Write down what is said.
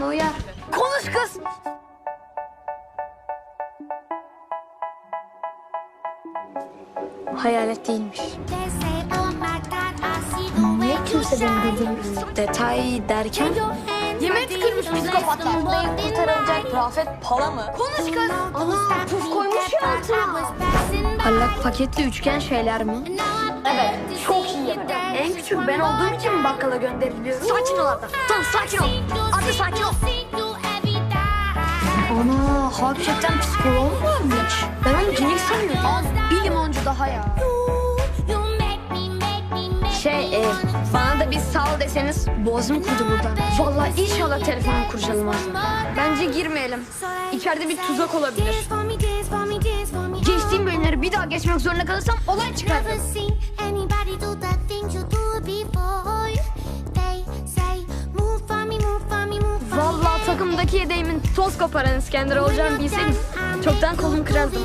Bana uyar. Konuş kız. Hayalet değilmiş. Niye kimse benim dediğim Detay derken Yemek kırmış psikopatlar. Kurtarılacak Rafet Pala mı? Konuş kız. Ana puf koymuş ya altına. parlak paketli üçgen şeyler mi? Evet çok iyi. En küçük ben olduğum için mi bakkala gönderiliyorum? Sakin ol Arda. Tamam sakin ol. Ana hakikaten psikoloğum varmış. Ben onu cinik sanıyordum. Bir limoncu daha ya. Şey e, bana da bir sağ ol deseniz boğazım kurudu buradan. Vallahi inşallah telefonumu kurcalamaz. Bence girmeyelim. İçeride bir tuzak olabilir. Geçtiğim bölümleri bir daha geçmek zorunda kalırsam olay çıkar. Takımdaki yedeğimin toz koparan İskender olacağını bilseydim çoktan kolumu kırardım.